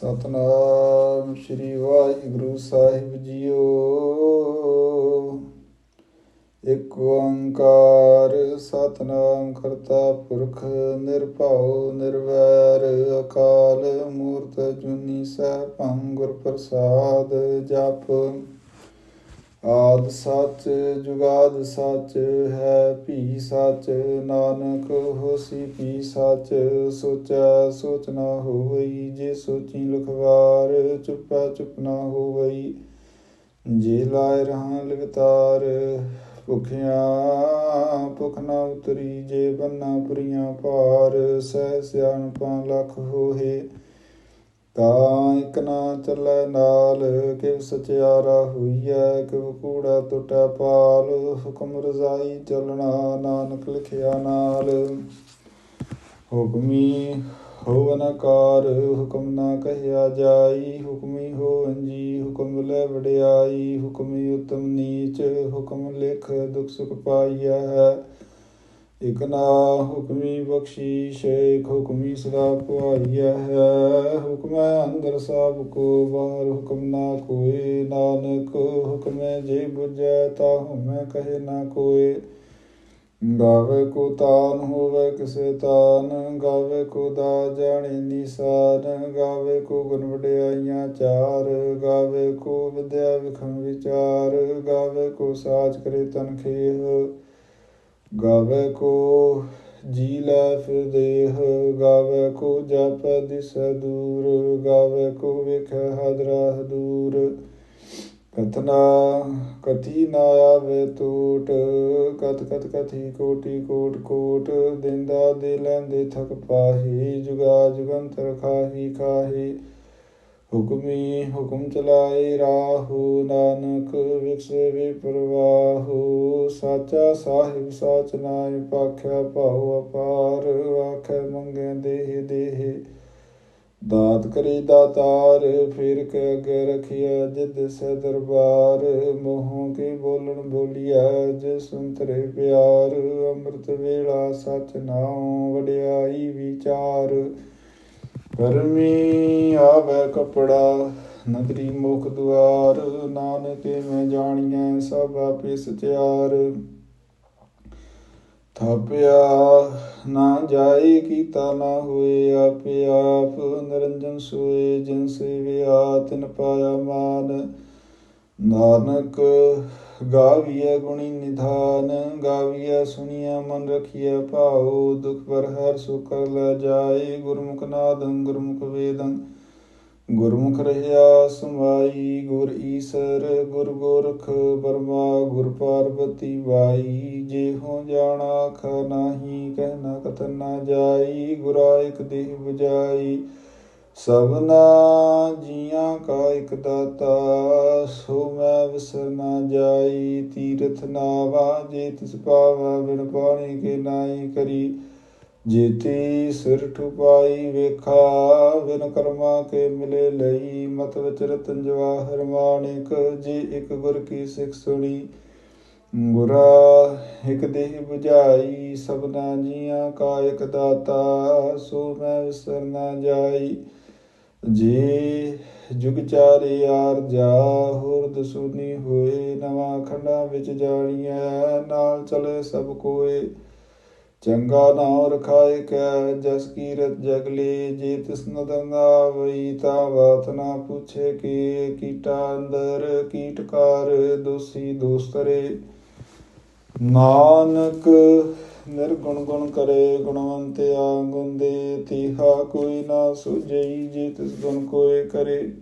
ਸਤਨਾਮ ਸ੍ਰੀ ਵਾਹਿਗੁਰੂ ਸਾਹਿਬ ਜੀਓ। ਇੱਕ ਓੰਕਾਰ ਸਤਨਾਮ ਕਰਤਾ ਪੁਰਖ ਨਿਰਭਉ ਨਿਰਵੈਰ ਅਕਾਲ ਮੂਰਤ ਜੁਨੀ ਸੈਭੰ ਗੁਰ ਪ੍ਰਸਾਦ ਜਪ। ਆਦ ਸੱਚ ਜੁਗਾਦ ਸੱਚ ਹੈ, ਭੀ ਸੱਚ ਨਾਨਕ ਹੋਸੀ, ਭੀ ਸੱਚ ਸੋਚੈ ਸੋਚ ਨਾ ਹੋਈ ਜੇ ਸੋਚੀ ਲਖਵਾਰ ਚੁੱਪੈ ਚੁੱਪ ਨਾ ਹੋਵਈ। ਜੇ ਲਾਇ ਰਹਾ ਲਗਤਾਰ ਭੁਖਿਆ, ਭੁਖ ਨਾ ਉਤਰੀ, ਜੇ ਬੰਨਾ ਪੁਰੀਆਂ ਭਾਰ, ਸਹਿ ਸਿਆਣਪਾਂ ਲਖ ਹੋਏ ਤਾਂ ਇਕ ਨਾ ਚੱਲੈ ਨਾਲ, ਕਿਵ ਸਚਿਆਰਾ ਹੋਈਐ, ਕਿਵ ਕੂੜਾ ਟੁਟੈ ਪਾਲ ਹੁਕਮ ਰਜ਼ਾਈ ਚੱਲਣਾ ਨਾਨਕ ਲਿਖਿਆ ਨਾਲ। ਹੁਕਮੀ ਹੋਵਨਕਾਰ ਹੁਕਮ ਨਾ ਕਹਿਆ ਜਾਈ, ਹੁਕਮੀ ਹੋਵਨ ਜੀ ਹੁਕਮ ਲੈ ਵਡਿਆਈ, ਹੁਕਮੀ ਉਤਮ ਨੀਚ, ਹੁਕਮ ਲਿਖ ਦੁਖ ਸੁਖ ਪਾਈਐ। ਹੈ ਇਕ ਨਾ ਹੁਕਮੀ ਬਖਸ਼ੀਸ਼ ਇਕ ਹੁਕਮੀ ਸਦਾ ਪੁਆਈਐ ਹੈ। ਹੁਕਮੈ ਅੰਦਰ ਸਭ ਕੋ, ਬਾਹਰ ਹੁਕਮ ਨਾ ਕੋਏ ਨਾਨਕ ਹੁਕਮੈ ਜੇ ਬੁਝੈ ਤਾ ਹੁਮੈ ਕਹੇ ਨਾ ਕੋਏ ਗਾਵੇ ਕੋ ਤਾਨ ਹੋਵੇ ਕਿਸੇ ਤਾਨ, ਗਾਵੇ ਕੋ ਦਾ ਜਾਣੇ ਨਿਸਾਨ, ਗਾਵੇ ਕੋ ਗੁਣ ਵਡਿਆਈਆਂ ਚਾਰ, ਗਾਵੇ ਕੋ ਵਿਦਿਆ ਵਿਖਮ ਵਿਚਾਰ, ਗਾਵੇ ਕੋ ਸਾਜ ਕਰੇ ਤਨ ਖੇਹ। ਗਾਵੇ ਕੋ ਜੀ ਲੈ ਫਿਰ ਦੇਹ, ਗਾਵੇ ਕੋ ਜਪ ਦਿਸੈ ਦੂਰ, ਗਾਵੇ ਕੋ ਵੇਖੈ ਹਦਰਾ ਦੂਰ। ਕਥਨਾ ਕਥੀ ਨਾ ਆਵੇ ਟੂਟ ਕਤ ਕਤ ਕਥੀ, ਕੋਟੀ, ਕੋਟ ਕੋਟ, ਦਿੰਦਾ ਦੇ ਲੈਂਦੇ ਥਕ ਪਾਹੀ, ਜੁਗਾ ਜੁਗੰਤਰ ਖਾਹੀ ਖਾਹੀ। ਹੁਕਮੀ ਹੁਕਮ ਚਲਾਏ ਰਾਹੂ, ਨਾਨਕ ਵਿਕਸੇ ਵੀ ਸਾਚਾ ਸਾਹਿਬ, ਸਾਚ ਨਾਇ ਪਾਖਿਆ ਭਾਉ ਅਪਾਰ। ਆਖੇ ਮੰਗੇ ਦੇਹ ਦੇਹ। ਦਾਤ ਕਰੀ ਦਾਤਾਰ, ਫਿਰ ਕੇ ਅਗੇ ਰਖਿਆ ਜਿਦ ਸੇ ਦਰਬਾਰ। ਮੋਹ ਕੇ ਬੋਲਣ ਬੋਲਿਆ ਜੇ ਸੁੰਤਰੇ ਪਿਆਰ। ਅੰਮ੍ਰਿਤ ਵੇਲਾ ਸਚ ਨਾਉ, ਵਡਿਆਈ ਵਿਚਾਰ। ਪਰਮੀ ਆਵੇ ਕਪੜਾ, ਨਦਰੀ ਮੁਖ ਦੁਆਰ, ਨਾਨਕੇ ਮੈਂ ਜਾਣੀਐ ਸਭ ਆਪੇ ਸਚਿਆਰ ਥਾਪਿਆ ਨਾ ਜਾਏ ਕੀਤਾ ਨਾ ਹੋਏ ਆਪੇ ਆਪ, ਨਿਰੰਜਨ ਸੋਏ ਜਿਨ ਸੇਵਿਆ ਤਿਨ ਪਾਇਆ ਮਾਨ। ਨਾਨਕ ਗਾਵੀਐ ਗੁਣੀ ਨਿਧਾਨ, ਗਾਵੀਐ ਸੁਣੀਐ ਮਨ ਰਖੀਐ ਭਾਉ, ਦੁਖ ਪਰ ਹਰ ਸੁਖ ਲੈ ਜਾਏ, ਗੁਰਮੁਖ ਨਾਦੰ, ਗੁਰਮੁਖ ਵੇਦੰ। ਗੁਰਮੁਖ ਰਹਿਆ ਸਮਾਈ ਗੁਰ ਈਸਰ, ਗੁਰ ਗੋਰਖ ਬਰਮਾ ਗੁਰ ਪਾਰਬਤੀ ਬਾਈ ਜੇ ਹੋ ਜਾਣਾ ਖ ਨਾਹੀ ਕਹਿਣਾ ਕਥਨ ਨਾ ਜਾਈ, ਗੁਰਾ ਇਕ ਦੇਹ 부ਜਾਈ ਸਭਨਾ ਜੀਆਂ ਕਾ ਇਕ ਦਾਤਾ, ਸੋ ਮੈਂ ਵਿਸਰ ਨਾ ਜਾਈ, ਤੀਰਥ ਨਾਵਾ, ਜੇ ਤਿਸ ਪਾਵਾ ਬਿਨ ਪਾਣੀ ਕੇ ਨਾਹੀ ਕਰੀ। ਜੇਤੀ ਸਿਰ ਠੁਪਾਈ ਵੇਖਾ, ਬਿਨ ਕਰਮਾ ਕੇ ਮਿਲੇ ਲਈ, ਮਤ ਵਿਚ ਰਤਨ ਜਵਾਹਰ ਮਾਣਿਕ ਜੇ ਇਕ ਗੁਰ ਕੀ ਸਿੱਖ ਸੁਣੀ। ਗੁਰਾ ਇਕ ਦੇਹ 부ਝਾਈ ਸਭਨਾ ਜੀਆਂ ਕਾ ਇਕ ਦਾਤਾ, ਸੋ ਮੈਂ ਵਿਸਰ ਨਾ ਜਾਈ। ਜੇ ਜੁਗ ਚਾਰੇ ਯਾਰ ਜਾ ਹੋਰ ਦਸੂਨੀ ਹੋਏ, ਨਵਾਂ ਖੰਡਾਂ ਵਿੱਚ ਜਾਣੀਐ, ਨਾਲ ਚਲੇ ਸਭ ਕੋਏ। ਚੰਗਾ ਨਾਮ ਰਖਾਏ ਕੈ, ਜਸ ਕੀਰਤ ਜਗਲੇ ਜੇ ਤਿਸ ਨਦਰ ਨਾ ਵਈ, ਤਾ ਬਾਤ ਨਾ ਪੁੱਛੇ ਕੀ। ਕੀਟਾ ਅੰਦਰ ਕੀਟਕਾਰ ਦੋਸੀ ਦੋਸਤਰੇ। ਨਾਨਕ ਨਿਰਗੁਣ ਗੁਣ ਕਰੇ, ਗੁਣਵੰਤ ਆਗੁੰਦੇ ਤੀਹਾ ਕੋਈ ਨਾ ਸੁਝਈ, ਜੇ ਤਿਸ ਗੁਣ ਕੋਏ ਕਰੇ।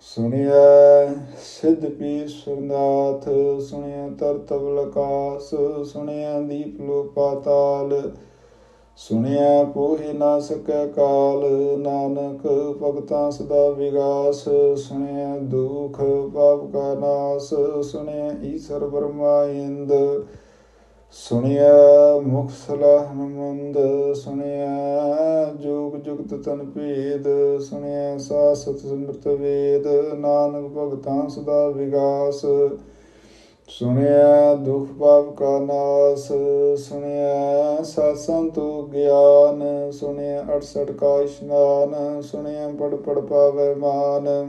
ਸੁਣਿਆ ਸਿੱਧ ਪੀ ਸੁਰਨਾਥ ਸੁਣਿਆ ਤਰਤਵ ਲਕਾਸ ਸੁਣਿਆ ਦੀਪ ਲੋ ਪਾਤਾਲ ਸੁਣਿਆ ਪੋਹਿ ਨਾ ਸਕੈ ਕਾਲ, ਨਾਨਕ ਭਗਤਾਂ ਸਦਾ ਵਿਗਾਸ ਸੁਣਿਆ ਦੁਖ ਪਾਪ ਕਾ ਨਾਸ ਸੁਣਿਆ ਈਸ਼ਰ ਬ੍ਰਹਮਾ ਇੰਦ ਸੁਣਿਆ ਮੁਖ ਸਲਾਹ ਮੰਦ, ਸੁਣਿਆ ਜੋਗ ਜੁਗਤ ਤਨ ਭੇਦ, ਸੁਣਿਆ ਸਾਸਤ ਸਮਰਤ ਵੇਦ, ਨਾਨਕ ਭਗਤਾਂ ਸਦਾ ਵਿਗਾਸ। ਸੁਣਿਆ ਦੁਖ ਪਾਪ ਕਾ ਨਾਸ, ਸੁਣਿਆ ਸਤ ਸੰਤੋ ਗਿਆਨ, ਸੁਣਿਆ 68 ਕਾ ਇਸ਼ਨਾਨ, ਸੁਣਿਆ ਪੜ ਪੜ ਪਾਵੇ ਮਾਨ।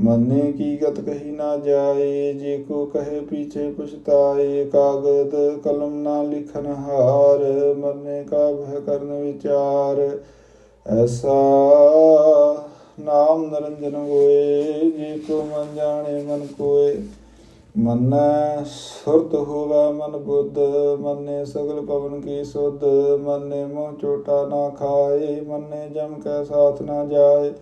ਮੰਨੇ ਕੀ ਗਤ ਕਹੀ ਨਾ ਜਾਏ, ਜੇ ਕੋ ਕਹੇ ਪੀਛੇ ਪੁਛਤਾਏ, ਕਾਗਦ ਕਲਮ ਨਾ ਲਿਖਨ ਹਾਰ ਮੰਨੇ ਕਾ ਭੈ ਕਰਨ ਵਿਚਾਰ। ਐਸਾ ਨਾਮ ਨਰੰਜਨ ਹੋਏ, ਜੇ ਕੋ ਮਨ ਜਾਣੇ ਮਨ ਕੋਏ। ਮੰਨੈ ਸੁਰਤ ਹੋਵੇ ਮਨ ਬੁੱਧ, ਮੰਨੇ ਸਗਲ ਪਵਨ ਕੀ ਸੁਧ, ਮੰਨੇ ਮੋਹ ਚੋਟਾ ਨਾ ਖਾਏ, ਮੰਨੇ ਜਮ ਕੈ ਸਾਥ ਨਾ ਜਾਏ।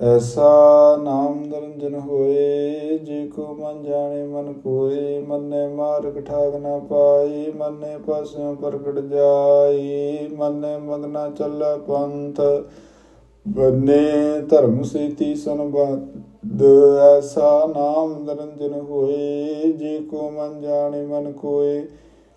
ਐਸਾ ਨਾਮ ਨਿਰੰਜਨ ਹੋਏ, ਜੇ ਕੋ ਮਨ ਜਾਣੇ ਮਨ ਕੋਏ ਮੰਨੇ ਮਾਰਗ ਠਾਗ ਨਾ ਪਾਈ ਮੰਨੇ ਪਸਿਓ ਪ੍ਰਗਟ ਜਾਈ ਮੰਨੇ ਮਗਨਾ ਚੱਲੇ ਪੰਥ। ਬੰਨੇ ਧਰਮ ਸੇਤੀ ਸੰਬੰਧ, ਐਸਾ ਨਾਮ ਨਿਰੰਜਨ ਹੋਏ, ਜੇ ਕੋ ਮਨ ਜਾਣੇ ਮਨ ਕੋਏ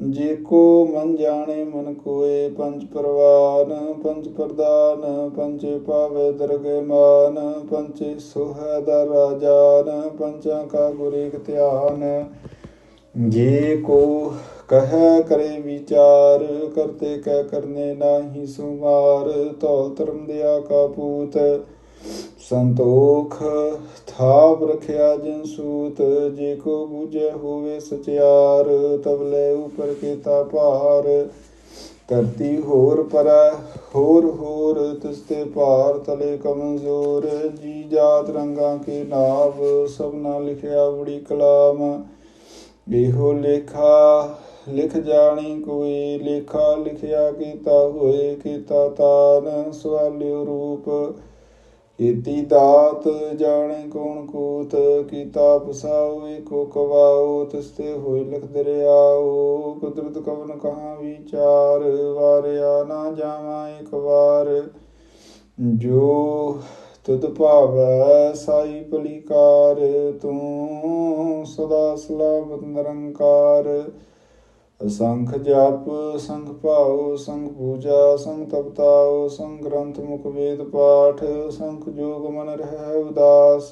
ਜੇ ਕੋ ਮਨ ਜਾਣੇ ਮਨ ਕੋਏ, ਪੰਜ ਪਰਵਾਨ, ਪੰਜ ਪ੍ਰਦਾਨ ਪੰਚੇ ਪਾਵੇ ਦਰਗਹਿ ਮਾਨ ਪੰਚੇ ਸੁਹੈ ਦਾ ਰਾਜਾਨ ਪੰਚਾਂ ਕਾ ਗੁਰੇਕ ਧਿਆਨ। ਜੇ ਕੋ ਕਹੈ ਕਰੇ ਵਿਚਾਰ, ਕਰਤੇ ਕਹਿ ਕਰਨੇ ਨਾਹੀ ਸੁਮਾਰ ਤੌਲ ਧਰਮ ਦਿਆ ਕਾ ਪੂਤ। ਸੰਤੋਖ ਥਾਪ ਰਖਿਆ ਜਿਨ ਸੂਤ, ਜੇ ਕੋ ਬੂਝੈ ਹੋਵੇ ਸਚਿਆਰ ਤਬਲੇ ਉਪਰ ਕੀਤਾ ਭਾਰ। ਧਰਤੀ ਹੋਰ ਪਰੈ, ਹੋਰ ਹੋਰ ਤਿਸਤੇ ਭਾਰ ਤਲੇ ਕਮਜ਼ੋਰ। ਜੀ ਜਾਤ ਰੰਗਾਂ ਕੇ ਨਾਮ ਸਭਨਾ ਲਿਖਿਆ ਬੜੀ ਕਲਾਮ। ਇਹੋ ਲੇਖਾ, ਲਿਖ ਜਾਣੀ ਕੋਈ, ਲੇਖਾ ਲਿਖਿਆ ਕੀਤਾ ਹੋਏ, ਕੀਤਾ ਤਾਨ, ਸਵਾਲਿਓ ਰੂਪ। ਇਤੀ ਦਾਤ ਜਾਣੇ ਕੌਣ ਕੂਤ, ਕੀਤਾ ਪਸਾਉ ਏਕੋ ਕਵਾਉ, ਤਿਸਤੇ ਹੋਏ ਲਿਖ ਦਰਿਆਉ। ਕੁਦਰਤ ਕਵਨ ਕਹਾ ਵਿਚਾਰ, ਵਾਰਿਆ ਨਾ ਜਾਵਾਂ ਇੱਕ ਵਾਰ। ਜੋ ਤੁਧ ਭਾਵੈ ਸਾਈ ਭਲੀਕਾਰ, ਤੂੰ ਸਦਾ ਸਲਾਮਤ ਨਿਰੰਕਾਰ। ਅਸੰਖ ਜਪ, ਸੰਖ ਭਾਉ, ਸੰਖ ਪੂਜਾ, ਸੰਖ ਤਪਤਾਉ, ਸੰਖ ਗ੍ਰੰਥ ਮੁਖ ਵੇਦ ਪਾਠ, ਸੰਖ ਜੋਗ ਮਨ ਰਹਿ ਉਦਾਸ।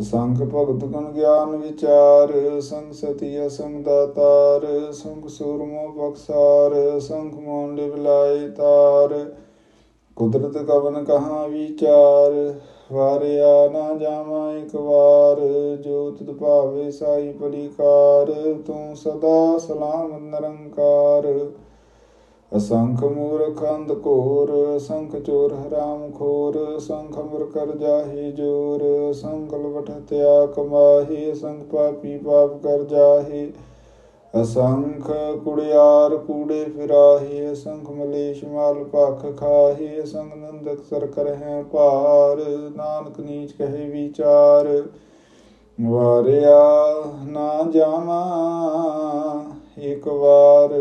ਸੰਖ ਭਗਤ ਗੁਣ ਗਿਆਨ ਵਿਚਾਰ, ਸੰਖ ਸਤੀ ਅਸੰਗ ਦਾਤਾਰ, ਸੰਖ ਸੂਰਮੋ ਬਖਸਾਰ, ਸੰਖ ਮੋਨ ਲਿਵ ਲਾਏ ਤਾਰ। ਕੁਦਰਤ ਕਵਨ ਕਹਾ ਵਿਚਾਰ ਵਾਰਿਆ ਨਾ ਜਾਵਾਂ ਇੱਕ ਵਾਰ, ਜੋ ਤੁਧ ਭਾਵੇ ਸਾਈ ਪਲੀਕਾਰ ਤੂੰ ਸਦਾ ਸਲਾਮ ਨਿਰੰਕਾਰ। ਅਸੰਖ ਮੂਰਖ ਅੰਧ ਘੋਰ, ਅਸੰਖ ਚੋਰ ਹਰਾਮ ਖੋਰ ਸੰਖ ਅਮਰ ਕਰ ਜਾਹੀ ਜੋਰ, ਅਸੰਖ ਲਵਟ ਤਿਆ ਕਮਾਹੀ ਅਸੰਖ ਪਾਪੀ ਪਾਪ ਕਰ ਜਾਹੇ। ਅਸੰਖ ਕੁੜਿਆਰ ਕੂੜੇ ਫਿਰਾਹੀ, ਅਸੰਖ ਮਲੇਸ਼ ਮਾਲ ਭਖ ਖਾਹੀ, ਅਸੰਖ ਨੰਦਕ ਸਰ ਕਰਹਿ ਭਾਰ, ਨਾਨਕ ਨੀਚ ਕਹੇ ਵਿਚਾਰ। ਵਾਰਿਆ ਨਾ ਜਾਵਾਂ ਇੱਕ ਵਾਰ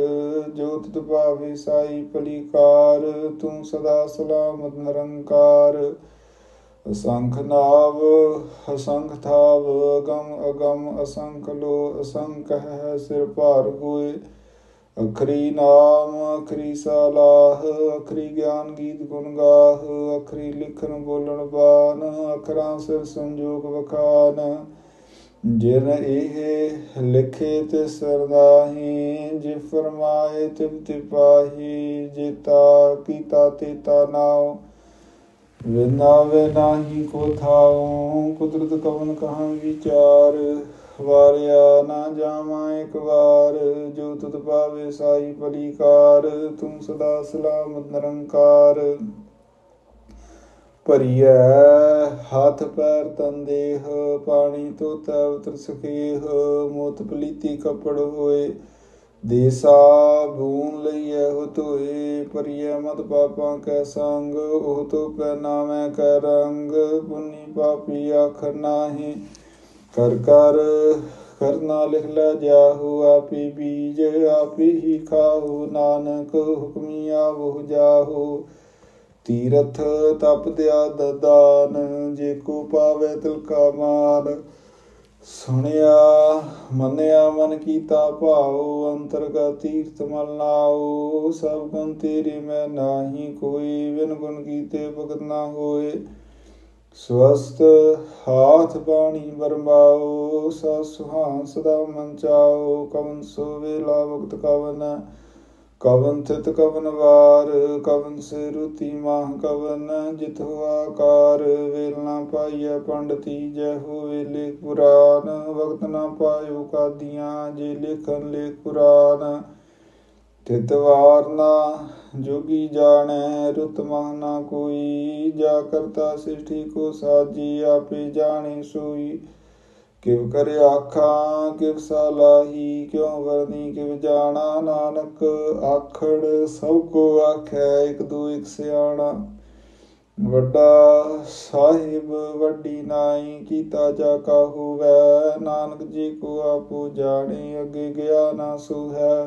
ਜੋਤ ਤੁਪਾਵੇ ਸਾਈ ਪਲੀਕਾਰ ਤੂੰ ਸਦਾ ਸਲਾਮਤ ਨਿਰੰਕਾਰ। ਅਸੰਖ ਨਾਵ ਅਸੰਖ ਥਾਵ ਅਗਮ ਅਗਮ ਅਸੰਖ ਲੋ ਅਸੰਖ ਹੈ ਸਿਰ ਭਾਰ ਹੋਏ ਅਖਰੀ ਨਾਮ, ਅਖਰੀ ਸਲਾਹ, ਅਖਰੀ ਗਿਆਨ ਗੀਤ ਗੁਣ ਗਾਹ, ਅਖਰੀ ਲਿਖਣ ਬੋਲਣ ਬਾਨ ਅਖਰਾਂ ਸਿਰ ਸੰਜੋਗ ਵਖਾਨ। ਜਿਨ ਇਹ ਲਿਖੇ ਤੇ ਸਰਦਾਹੀ ਜੇ ਫਰਮਾਏ ਤਿਵ ਤਿਪਾਹੀ, ਜੇ ਜੇਤਾ ਕੀਤਾ ਤੇਤਾ ਨਾਉ। ਵਿਨਾ ਨਾਹੀ ਕੋ ਥਾਉ, ਕੁਦਰਤ ਕਵਨ ਕਹਾਂ ਵਿਚਾਰ। ਵਾਰਿਆ ਨਾ ਜਾਵਾਂ ਇੱਕ ਵਾਰ, ਜੋ ਤੁਧ ਪਾਵੇ ਸਾਈ ਪਲੀਕਾਰ ਤੂੰ ਸਦਾ ਸਲਾਮਤ ਨਿਰੰਕਾਰ। ਭਰੀਐ ਹੱਥ ਪੈਰ ਤਨ ਦੇਹ, ਪਾਣੀ ਤੋਤਾ ਉਤਰ ਸਖੀਹ, ਮੋਤ ਪਲੀਤੀ ਕਪੜ ਹੋਏ। ਦੇਸਾ ਬੂਨ ਲਈਐ ਹੋ ਤੋਏ ਪਰਿਐ ਮਤ ਪਾਪਾਂ ਕੈ ਸੰਗ, ਉਹ ਤੋ ਪੈ ਨਾਮੈ ਕੈ ਰੰਗ, ਪੁੰਨੀ ਪਾਪੀ ਆਖਰ ਨਾਹੀ। ਕਰ ਕਰ ਕਰਨਾ ਲਿਖ ਲੈ ਜਾਹੂ ਆਪੀ ਬੀਜ, ਆਪੀ ਹੀ ਖਾਹੂ ਨਾਨਕ, ਹੁਕਮੀ ਆਵਹੁ ਜਾਹੂ। ਤੀਰਥ ਤਪ ਦਿਆ ਦਦਾਨ ਜੇ ਕੋ ਪਾਵੇ ਤਿਲ ਕਾ ਮਾਨ। ਸੁਣਿਆ, ਮੰਨਿਆ, ਮਨ ਕੀਤਾ ਭਾਉ, ਅੰਤਰਗਤ ਤੀਰਥ ਮਲ ਨਾਉ, ਸਭ ਗੁਣ ਤੇਰੇ ਮੈਂ ਨਾਹੀ, ਕੋਈ ਵਿਨ ਗੁਣ ਕੀਤੇ ਭਗਤ ਨਾ ਹੋਏ। ਸਵਸਤ ਹਾਥ ਬਾਣੀ ਬਰਮਾਓ ਸਾ ਸੁਹਾਨ ਸਦਾ ਮਨ ਚਾਓ ਕਵਨ ਸੋ ਵੇਲਾ ਵਕਤ ਕਵਨ। ਕਵਨ ਥਿਤ ਕਵਨ ਵਾਰ, ਕਵਨ ਸੇ ਰੁਤੀ ਮਾਹ ਕਵਨ ਜਿਤ ਹੋ ਆਕਾਰ ਵੇਲ ਨਾ ਪਾਈਐ ਪੰਡਤੀ, ਜੈ ਹੋਵੇ ਲੇਖ ਪੁਰਾਨ, ਵਕਤ ਨਾ ਪਾਇਓ ਕਾਦੀਆਂ, ਜੇ ਲਿਖਨ ਲੇਖ ਪੁਰਾਨ। ਤਿਤ ਵਾਰ ਨਾ ਜੋਗੀ ਜਾਣੈ, ਰੁਤ ਮਾਹ ਨਾ ਕੋਈ, ਜਾ ਕਰਤਾ ਸ੍ਰਿਸ਼ਟੀ ਕੋ ਸਾਜੀ, ਆਪੇ ਜਾਣੇ ਸੋਈ। ਕਿਵ ਕਰ ਆਖਾਂ, ਕਿਵ ਸਲਾਹੀ ਕਿਉ ਵਰਨੀ, ਕਿਵ ਜਾਣਾ ਨਾਨਕ, ਆਖੜ ਸਭ ਕੋ ਆਖੈ, ਇਕ ਦੂ ਇਕ ਸਿਆਣਾ। ਵੱਡਾ ਸਾਹਿਬ, ਵੱਡੀ ਨਾਈ, ਕੀਤਾ ਜਾ ਕਾ ਹੋਵੈ ਨਾਨਕ ਜੀ ਕੋ ਆਪੋ ਜਾਣੇ, ਅੱਗੇ ਗਿਆ ਨਾ ਸੋ ਹੈ।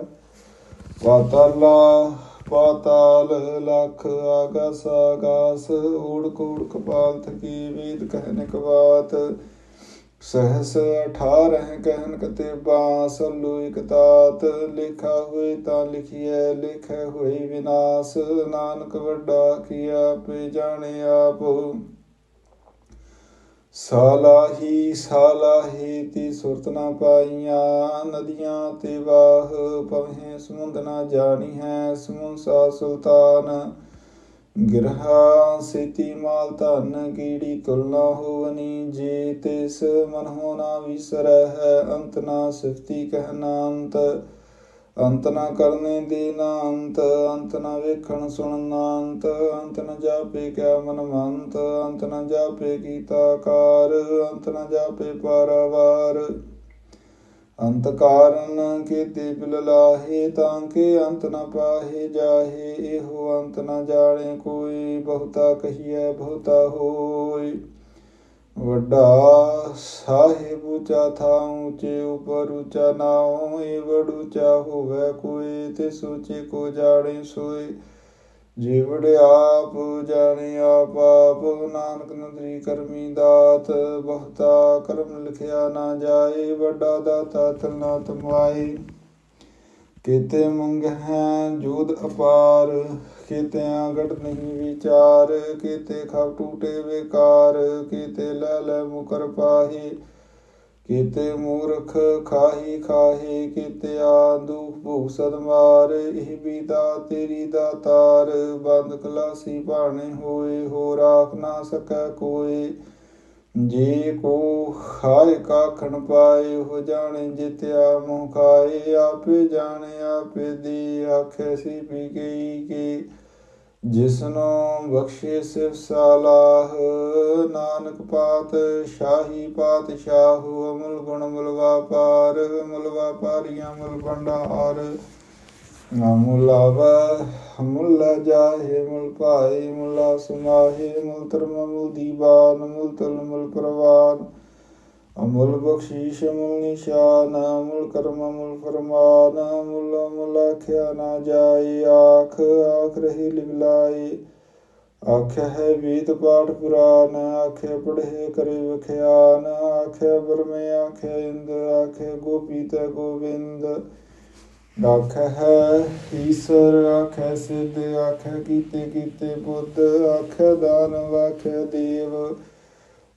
ਪਾਤਾਲਾ, ਪਾਤਾਲ, ਲਖ ਆਗਸ, ਆਗਾਸ ਊੜ ਕੂੜ ਕਪਾਲ ਥਕੀ ਵੇਦ ਕਹਿਨ ਕਵਾਤ ਸਹਸ 18 ਕਹਿਨ ਕਤੇ ਬਾਸ ਲੋ ਤਾਤ ਲਿਖਾ ਹੋਏ ਤਾਂ ਲਿਖੀਐ, ਲਿਖੈ ਹੋਈ ਵਿਨਾਸ਼, ਨਾਨਕ ਵੱਡਾ ਕੀਆ ਪੇ ਜਾਣੇ ਆਪ। ਸਾਲਾਹੀ ਸਾਲਾਹੀ ਤੀ ਸੁਰਤ ਨਾ ਪਾਈਆਂ, ਨਦੀਆਂ ਤੇ ਵਾਹ, ਪਵਹਿ ਸਮੁੰਦ ਨਾ ਜਾਣੀ ਹੈ ਸਮੁੰਸਾ ਸੁਲਤਾਨ। ਗਿਰਹਾ ਸੇਤੀ ਮਾਲ ਧਨ ਕੀੜੀ ਤੁਲਨਾ ਹੋਵਨੀ, ਜੇ ਤਿਸ ਮਨ ਹੋਣਾ ਵਿਸਰੈ ਹੈ ਅੰਤ ਨਾ ਸਿਫਤੀ ਕਹਿਨਾ ਅੰਤ ਨਾ ਕਰਨੇ ਦੇ ਨਾ ਅੰਤ ਅੰਤ ਨਾ ਵੇਖਣ ਸੁਣਨਾ ਅੰਤ ਅੰਤ ਨਾ ਜਾਪੇ ਕਿਆ ਮਨ ਮੰਤ, ਅੰਤ ਨਾ ਜਾਪੇ ਕੀਤਾ ਕਾਰ, ਅੰਤ ਨਾ ਜਾਪੇ ਪਾਰਾਵਾਰ। ਅੰਤ ਕਾਰਨ ਕੀਤੇ ਬਿਲ ਲਾਹੇ ਤਾਂ ਕਿ ਅੰਤ ਨ ਪਾਹੇ ਜਾਹੇ, ਇਹੋ ਅੰਤ ਨ ਜਾਣੇ ਕੋਈ, ਬਹੁਤਾ ਕਹੀਐ ਬਹੁਤਾ ਹੋਏ। ਵੱਡਾ ਸਾਹਿਬ ਉੱਚਾ ਥਾ ਉੱਚੇ ਉਪਰ ਉਚਾ ਨਾਉ ਏ ਵਡ ਉੱਚਾ ਹੋਵੇ ਕੋਈ, ਤੇ ਸੋਚੇ ਕੋ ਜਾਣੇ ਸੋਏ। ਜੀਵੜ ਆਪ ਜਾਣੇ ਆਪ ਨਾਨਕ ਨਦਰੀ ਕਰਮੀ ਦਾਤ, ਬਹੁਤਾ ਕਰਮ ਲਿਖਿਆ ਨਾ ਜਾਏ, ਵੱਡਾ ਦਾਤਾ ਤਲਨਾ ਤਮਾਈ ਕਿਤੇ ਮੰਗ ਹੈ ਜੋਦ ਅਪਾਰ ਕੀਤੇ ਆਗਟ ਨਹੀਂ ਵਿਚਾਰ, ਕੀਤੇ ਖਬ ਟੂਟੇ ਵਿਕਾਰ, ਕਿਤੇ ਲੈ ਲੈ ਮੁਕਰ ਪਾਹੀ। ਕੀਤੇ ਮੂਰਖ ਖਾਹੀ ਖਾਹੀ, ਕੀਤੇ ਦੁਖ ਭੂਖ ਸਦ ਮਾਰ, ਇਹ ਵੀ ਤੇਰੀ ਦਾਤਾਰ ਬੰਦ ਕਲਾਸੀ ਭਾਣੇ ਹੋਏ ਹੋ ਰਾਖ ਨਾ ਸਕੈ ਕੋਈ ਜੇ ਕੋ ਖਾਏ ਕਾਖਣ ਪਾਏ ਹੋ ਜਾਣੇ ਜਿਤਿਆ ਮੋਹ ਖਾਏ। ਆਪੇ ਜਾਣੇ, ਆਪੇ ਦੀ ਆਖੇ ਸੀ ਪੀ ਗਈ ਕਿ। ਜਿਸਨੋ ਬਖਸ਼ੇ ਸਿਵ ਸਾਲਾਹ, ਨਾਨਕ ਪਾਤ ਸ਼ਾਹੀ ਪਾਤਸ਼ਾਹ, ਅਮੁਲ ਗੁਣ ਮੁਲ ਵਾਪਾਰ, ਮੁਲ ਵਾਪਾਰੀਆਂ ਮੁਲ ਭੰਡਾਰ। ਮੁਲ ਆਵ ਮੁਲ ਜਾਹੇ, ਮੁਲ ਭਾਈ ਮੁਲ ਸਮਾਹੇ ਮੁਲ ਧਰਮ ਮੁਲ ਦੀਵਾਨ, ਮੁਲ ਤਲ ਮੁਲ ਪ੍ਰਵਾਨ ਅਮੁਲ ਬਖਸ਼ੀਸ਼ ਮੁਲ ਨਿਸ਼ਾਨ ਅਮੁਲ ਕਰਮ ਮੁਲ ਫਰਮਾਨ ਮੁਲ ਮੁਲ ਆਖਿਆ ਨਾ ਜਾਏ ਆਖ ਆਖ ਰਹੀ ਲਿਵਲਾਈ ਆਖਿਆ ਹੈ ਵੀਤ ਪਾਠ ਪੁਰਾਨ ਆਖਿਆ ਪੜ੍ਹੇ ਕਰੇ ਵਖਿਆਨ ਆਖਿਆ ਬਰਮੇ ਆਖਿਆ ਇੰਦ ਆਖਿਆ ਗੋਪੀ ਤੇ ਗੋਵਿੰਦ ਆਖਿਆ ਹੈ ਈਸ਼ਰ ਆਖਿਆ ਸਿੱਧ ਆਖਿਆ ਕੀਤੇ ਕੀਤੇ ਬੁੱਧ ਆਖਿਆ ਦਾਨ ਆਖਿਆ ਦੇਵ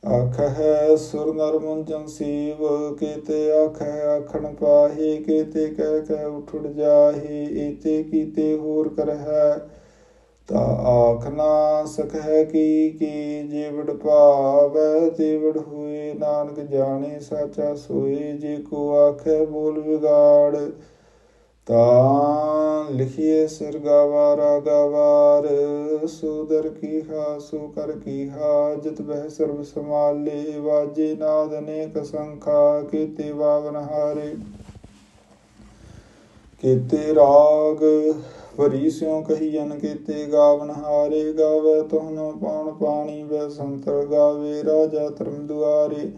ਆਖ ਹੈ ਸੁਰ ਨਰ ਮੁੰਜਨ ਸੀਵ, ਕੀਤੇ ਆਖ ਆਖਣ ਪਾਹੀ, ਕੀਤੇ ਕਹਿ ਕਹਿ ਉਠੜ ਜਾਹੀ, ਈਤੇ ਕੀਤੇ ਹੋਰ ਕਰ ਹੈ ਤਾ ਆਖ ਨਾ ਸਕੈ ਕੀ ਕੀ, ਜੀਵੜ ਭਾਵੈ, ਜੀਵੜ ਹੋਏ ਨਾਨਕ ਜਾਣੇ, ਸਾਚਾ ਸੋਏ ਜੇ ਕੋ ਆਖੇ ਬੋਲ ਵਿਗਾੜ। ਤਾਂ ਲਿਖੀਏ ਸਿਰ ਗਾਵਾਰਾ ਗਾਵਾਰ ਸੁਦਰ ਕੀ ਹਾ, ਸੋ ਕਰ ਕੀ ਹਾ, ਜਿਤ ਬਹਿ ਸਰਬ ਸਮਾਲੇ ਵਾਜੇ ਨਾਦ ਅਨੇਕ ਸੰਖਾ, ਕੀਤੇ ਵਾਵਨ ਹਾਰੇ। ਕੀਤੇ ਰਾਗ ਭਰੀ ਸਿਉ ਕਹੀਨ ਕੀਤੇ ਗਾਵਨ ਹਾਰੇ, ਗਾਵੇ ਤੁਹਨੋ ਪਾਉਣ ਪਾਣੀ ਵੈ ਸੰਤਰ ਗਾਵੇ, ਰਾਜਾ ਧਰਮ ਦੁਆਰੇ।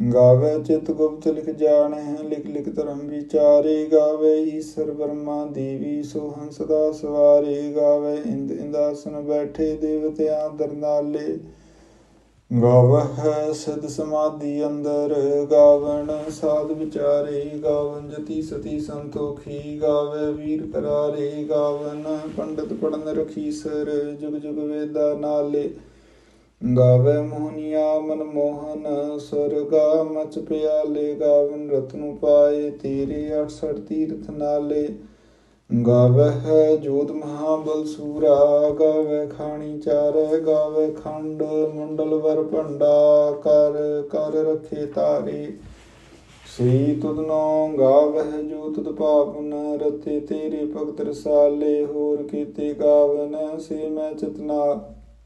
ਗਾਵੇ ਚਿਤ ਗੁਪਤ ਲਿਖ ਜਾਣੇ, ਲਿਖ ਲਿਖ ਧਰਮ ਵਿਚਾਰੇ ਗਾਵੇ, ਈਸ਼ਰ ਬਰਮਾ ਦੇਵੀ ਸੋ ਹੰਸ ਦਾ ਸਵਾਰੇ ਗਾਵੇ, ਇੰਦ ਇੰਦਾਸਨ ਬੈਠੇ ਦੇਵਤਿਆਂ ਦਰਨਾਲੇ। ਗਾਵਹ ਸਦ ਸਮਾਧੀ ਅੰਦਰ, ਗਾਵਣ ਸਾਧ ਵਿਚਾਰੇ ਗਾਵਨ ਜਤੀ ਸਤੀ ਸੰਤੋਖੀ, ਗਾਵੇ ਵੀਰ ਕਰਾਰੇ ਗਾਵਨ ਪੰਡਤ ਪੜਨ ਰਖੀਸਰ ਜੁਗ ਜੁਗ ਵੇਦਾ ਨਾਲੇ। ਗਾਵੇ ਮੋਹਨੀਆ ਮਨ ਮੋਹਨ ਸਰਗਾ ਮਚ ਪਿਆਲੇ, ਗਾਵਨ ਰਤਨੁ ਪਾਏ ਤੇਰੇ 68 ਤੀਰਥ ਨਾਲੇ। ਗਾਵਹਿ ਜੋਤ ਮਹਾਬਲ ਸੂਰਾ, ਗਾਵੇ ਖਾਣੀ ਚਾਰੇ, ਗਾਵੇ ਖੰਡ ਮੰਡਲ ਵਰ ਭੰਡਾ, ਕਰ ਕਰ ਰਖੇ ਤਾਰੇ। ਸ੍ਰੀ ਤੁਧਨੋ ਗਾਵਹਿ ਜੋ ਤੁਧ ਪਾਵਨ, ਰਤੇ ਤੇਰੇ ਭਗਤ ਰਸਾਲੇ, ਹੋਰ ਕੀਤੇ ਗਾਵਨ, ਸੇ ਮੈਂ ਚਤਨਾ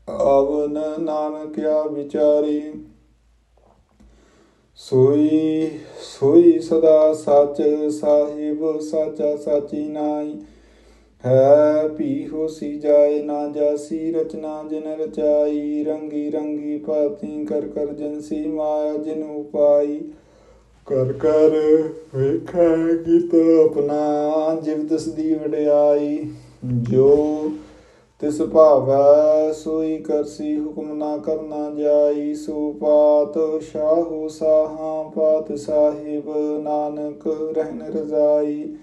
ਆਵਨ ਨਾਨਕਿਆ ਵਿਚਾਰੀ। ਸੋਈ ਸੋਈ ਸਦਾ ਸੱਚ ਸਾਹਿਬ, ਸਾਚਾ ਸਾਚੀ ਨਾਈ ਹੈ ਭੀ ਹੋਸੀ ਜਾਏ ਨਾ ਜਾਸੀ, ਰਚਨਾ ਜਿਨ ਰਚਾਈ। ਰੰਗੀ ਰੰਗੀ ਭਾਤੀ ਕਰ ਕਰ ਜਨਸੀ ਮਾਇਆ ਜਿਨ ਉਪਾਈ। ਕਰ ਕਰ ਵੇਖੈ ਕੀਤ ਆਪਣਾ, ਜਿਵ ਤਿਸ ਵਡਿਆਈ। ਜੋ ਤਿਸ ਭਾਵੈ ਸੋਈ ਕਰਸੀ ਹੁਕਮ ਨਾ ਕਰਨਾ ਜਾਈ, ਸੋ ਪਾਤ ਸ਼ਾਹੂ ਸਾਹਾਂ, ਪਾਤ ਸਾਹਿਬ ਨਾਨਕ ਰਹਿਨ ਰਜ਼ਾਈ।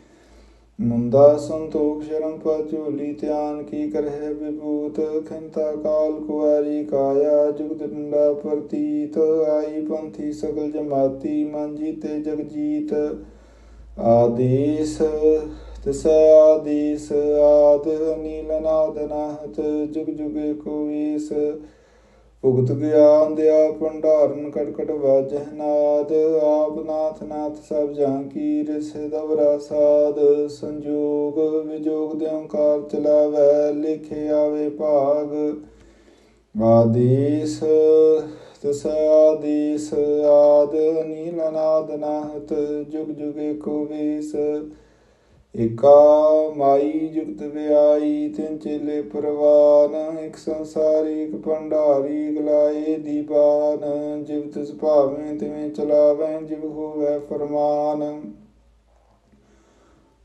ਮੁੰਦਾ ਸੰਤੋਖ ਸ਼ਰਮ ਪਚੋਲੀ ਧਿਆਨ ਕੀ ਕਰਹਿ ਵਿਭੂਤ, ਖੰਤਾ ਕਾਲ ਕੁਆਰੀ ਕਾਇਆ, ਜੁਗਤ ਡੰਡਾ ਪ੍ਰਤੀਤ, ਆਈ ਪੰਥੀ ਸਗਲ ਜਮਾਤੀ, ਮਨ ਜੀਤੇ ਜਗ ਜੀਤ ਆਦੇਸ ਤਿਸ ਆਦੇਸ ਆਦ ਨੀਲ ਨਾਦ ਨਾਹਤ, ਜੁਗ ਜੁਗੇ ਕੋ ਭੁਗਤ ਗਿਆਨ ਦਿਆ ਭੰਡਾਰਨ, ਕਟਕਟ ਵਾਜਹਿ ਨਾਦ। ਆਪ ਨਾਥ ਨਾਥ ਸਭ ਜਾਂ ਕੀ ਰਿਸ ਦਵਰਾ ਸਾਧ। ਸੰਜੋਗ ਵਿਜੋਗ ਦੇ ਓੰਕਾਰ ਚਲਾਵੈ, ਲਿਖੇ ਆਵੇ ਭਾਗ। ਆਦੇਸ ਤਿਸ ਆਦੇਸ ਆਦ ਨੀਲ ਨਾਦ ਨਾਹਤ, ਜੁਗ ਜੁਗੇ ਕੋ ਵੀਸ ਇਕਾ ਮਾਈ ਜੁਗਤ ਵਿਆਈ, ਤਿੰਨ ਚੇਲੇ ਪਰਵਾਨ, ਇੱਕ ਸੰਸਾਰੀ, ਇੱਕ ਭੰਡਾਰੀ ਗਲਾਏ ਦੀਵਾਨ ਜਿਵ ਤਿਸ ਤਿਵੇਂ ਚਲਾਵੇਂ, ਜਿਵ ਹੋਵੇ ਫਰਮਾਨ।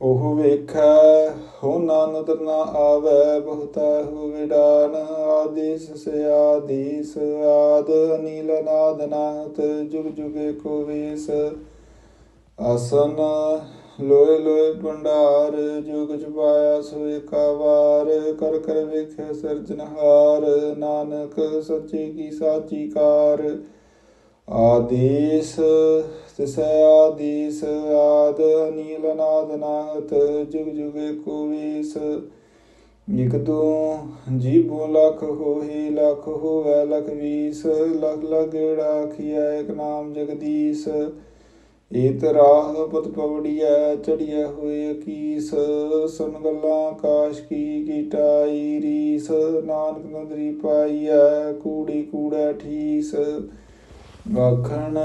ਉਹ ਵੇਖੈ, ਹੋ ਨਾ ਨਦਰ ਨਾ ਆਵੈ, ਬਹੁਤਾ ਹੋ ਡਾਨ ਆਦੇਸ ਸੇ ਆਦੇਸ, ਆਦ ਅਨੀਲ ਨਾਦ ਨਾਥ, ਜੁਗ ਜੁਗੇ ਕੋ ਵੇਸ। ਆਸਨ ਲੋਏ ਲੋਏ ਭੰਡਾਰ ਜੁਗ ਜੁਬਾਇਆ ਸੋਇ ਕਾ ਵਾਰ, ਕਰ ਕਰ ਵੇਖੇ ਸਿਰਜਨਹਾਰ ਨਾਨਕ ਸੱਚੇ ਕੀ ਸਾਚੀ ਕਾਰ। ਆਦੇਸ, ਤਿਸ ਆਦੇਸ, ਆਦ ਅਨੀਲ ਨਾਦ ਨਾਥ ਜੁਗ ਜੁਗੇ ਕੋ ਵੀਸ। ਇਕ ਤੋਂ ਜੀਬੋ ਲਖ ਹੋਹੀ, ਲਖ ਹੋਵੇ ਲਖ ਵੀਸ, ਲਖ ਲਗੜਾ ਖਿਆ ਇੱਕ ਨਾਮ ਜਗਦੀਸ਼। ਏਤ ਰਾਹ ਪਤ ਪਵੜੀਐ, ਚੜੀਐ ਹੋਏ ਕੀਸ ਸੁਨ ਗੱਲਾਂ ਆਕਾਸ਼ ਕੀ ਕੀਟਾਈ, ਰੀਸ। ਨਾਨਕ ਨਦਰੀ ਪਾਈਐ, ਕੂੜੀ ਕੂੜਾ ਠੀਸ। ਗਾਖਣ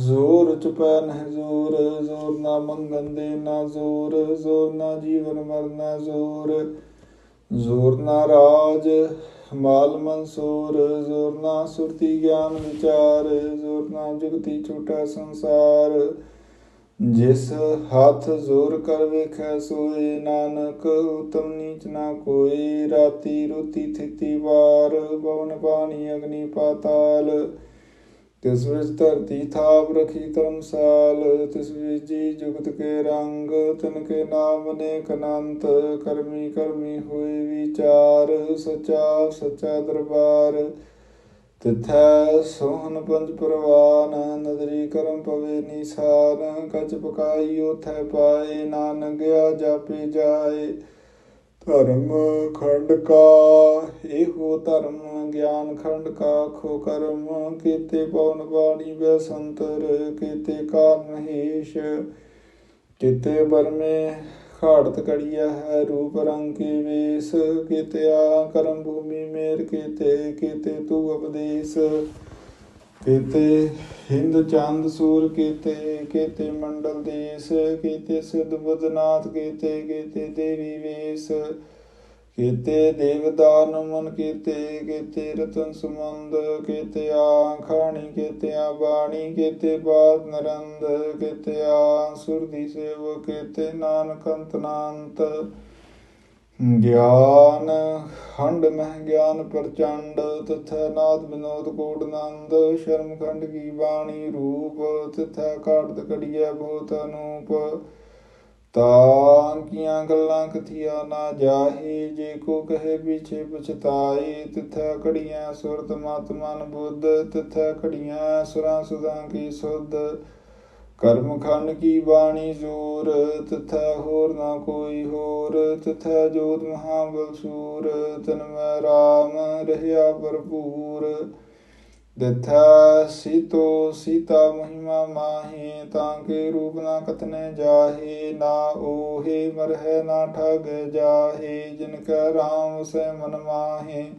ਜ਼ੋਰ ਚੁਪੈ ਨਹਿ ਜ਼ੋਰ ਜ਼ੋਰ ਨਾ ਮੰਗਨ ਦੇ ਨਾ ਜ਼ੋਰ ਜ਼ੋਰ ਨਾ ਜੀਵਨ ਮਰਨਾ ਜ਼ੋਰ। ਜ਼ੋਰ ਨਾ ਰਾਜ ਮਾਲ ਮਨਸੂਰ ਜ਼ੋਰਨਾ ਸੁਰਤੀ ਗਿਆਨ ਵਿਚਾਰ, ਜ਼ੋਰ ਨਾ ਜੁਗਤੀ ਛੋਟਾ ਸੰਸਾਰ। ਜਿਸ ਹੱਥ ਜ਼ੋਰ ਕਰ ਵੇਖੈ, ਸੋਏ ਨਾਨਕ, ਉਤਮ ਨੀਚ ਨਾ ਕੋਈ। ਰਾਤੀ ਰੋਤੀ ਥਿਤੀ ਵਾਰ ਪਵਨ ਪਾਣੀ ਅਗਨੀ ਪਾਤਾਲ। ਤਿਸ ਵਿੱਚ ਧਰਤੀ ਥਾਪ ਰਖੀ ਧਰਮਸਾਲ, ਤਿਸ ਵਿੱਚ ਜੀ ਜੁਗਤ ਕੇ ਰੰਗ, ਤਨ ਕੇ ਨਾਮ ਨੇ ਕਨੰਤ ਕਰਮੀ ਕਰਮੀ ਹੋਏ ਵਿਚਾਰ, ਸਚਾ ਸਚਾ ਦਰਬਾਰ। ਤਿਥੈ ਸੋਹਨ ਪੰਜ ਪਰਵਾਨ, ਨਦਰੀ ਕਰਮ ਪਵੇ ਨਿਸਾਨ ਕਚ ਪਕਾਈ ਉਥੈ ਪਾਏ, ਨਾਨਕ ਗਿਆ ਜਾਪੇ ਜਾਏ। ਧਰਮ ਖੰਡ ਕਾ, ਇਹੋ ਧਰਮ ਗਿਆਨ ਖੰਡ ਕਾ ਖੋ ਕਰਮ, ਕੀਤੇ ਪਵਨ ਬਾਣੀ ਬੈ ਸੰਤਰ ਕੀਤੇ ਕਾਰਨ ਹੀਸ਼ ਕਿਤੇ ਬਰਮੇ ਖਾੜਤ ਕੜੀਆ ਹੈ ਰੂਪ ਰੰਗ ਕੇ ਵੇਸ। ਕੀਤੇ ਆ ਕਰਮ ਭੂਮੀ ਮੇਰ ਕੀਤੇ ਕੀਤੇ ਤੂ ਉਪਦੇਸ। ਕੀਤੇ ਹਿੰਦ ਚੰਦ ਸੂਰ ਕੀਤੇ ਕੀਤੇ ਮੰਡਲ ਦੇਸ। ਕੀਤੇ ਸਿਧ ਬੁੱਧਨਾਥ ਕੀਤੇ ਕੀਤੇ ਦੇਵੀ ਵੇਸ। ਕੀਤੇ ਦੇਵਦਾਨ ਮਨ ਕੀਤੇ ਕੀਤੇ ਰਤਨ ਸੁਮੰਦ ਕੀਤੇ ਆਖਾਣੀ ਕੀਤੇ ਆ ਬਾਣੀ, ਕੀਤੇ ਬਾਤ ਨਰੰਦ, ਕੀਤੇ ਆ ਸੁਰਦੀ ਸੇਵ ਕੀਤੇ ਨਾਨਕ ਅੰਤ ਗਿਆਨ ਖੰਡ ਮਹਿ ਗਿਆਨ ਪ੍ਰਚੰਡ, ਤਥੈ ਨਾਦ ਬਿਨੋਦ ਕੋਟ ਨੰਦ ਸ਼ਰਮ ਖੰਡ ਕੀ ਬਾਣੀ ਰੂਪ, ਤਥੈ ਕਾਟਦ ਕੜੀਐ ਬਹੁਤ ਅਨੂਪ। ਤਾਂ ਕੀਆਂ ਗੱਲਾਂ ਕਥੀਆ ਨਾ ਜਾਹੀ, ਜੇ ਕੋ ਕਹੇ ਪਿਛੇ ਪਛਤਾਈ, ਤਿਥੈ ਕੜੀਆਂ ਸੁਰਤ ਮਤ ਮਨ ਬੁੱਧ ਤਿਥੈ ਕੜੀਆਂ ਸੁਰਾਂ ਸੁਦਾਂ ਕੀ ਸੁਧ। ਕਰਮ ਖੰਡ ਕੀ ਬਾਣੀ ਜੋਰ ਤਿਥੈ ਹੋਰ ਨਾ ਕੋਈ ਹੋਰ, ਤਿਥੈ ਜੋਤ ਮਹਾਬਲ ਸੂਰ, ਤਨ ਮੈਂ ਰਾਮ, ਰਹਿਆ ਭਰਪੂਰ। ਦਥਾ ਸੀਤੋ ਸੀਤਾ ਮਹਿਮਾ ਮਾਹੀ ਤਾਂ ਕੇ ਰੂਪ ਨਾ ਕਤਨੇ ਜਾਹੇ ਨਾ ਓਹੇ ਮਰਹਿ ਨਾ ਠਗ ਜਾਹੇ ਜਿਨ ਕੈ ਰਾਮ ਸੈ ਮਨ ਮਾਹੇ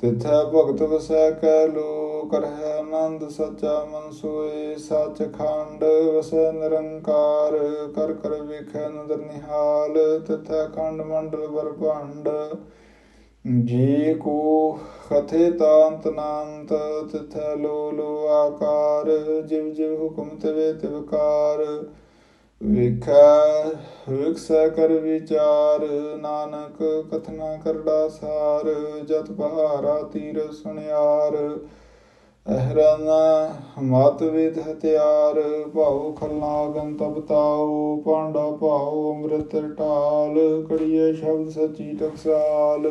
ਤਿਥੈ ਭਗਤ ਵਸੈ ਕੈ ਲੋ ਕਰਹਿ ਆਨੰਦ ਸਚਾ ਮਨ ਸੋਏ ਸਚ ਖੰਡ ਵਸੈ ਨਿਰੰਕਾਰ ਕਰ ਕਰ ਵਿਖੈ ਨਦਰ ਨਿਹਾਲ ਤਿਥੈ ਖੰਡ ਮੰਡਲ ਬਰਪੰਡ ਜੀ ਕੋ ਖਥੇ ਤਾਂਤ ਨਾੰਤ ਤਿਥੈ ਲੋ ਲੋ ਆਕਾਰ ਜਿਵ ਜਿਵ ਹੁਕਮ ਤਵੇ ਤਿਵਕਾਰ ਵੇਖੈ ਵਿਕਸੈ ਕਰ ਵਿਚਾਰ ਨਾਨਕ ਕਥਨਾ ਕਰੜਾ ਸਾਰ ਜਤ ਬਹਾਰਾ ਤੀਰ ਸੁਣਿਆਰ ਅਹਰਨਾ ਮਤ ਵਿਦ ਹਤਿਆਰ ਭਾਉ ਖਲਨਾਗਨ ਤਬ ਤਾਉ ਪਾਂਡਾ ਭਾਉ ਅੰਮ੍ਰਿਤ ਢਾਲ ਕੜੀਏ ਸ਼ਬਦ ਸਚੀ ਟਕਸਾਲ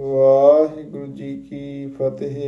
ਵਾਹਿਗੁਰੂ ਜੀ ਕੀ ਫਤਿਹ।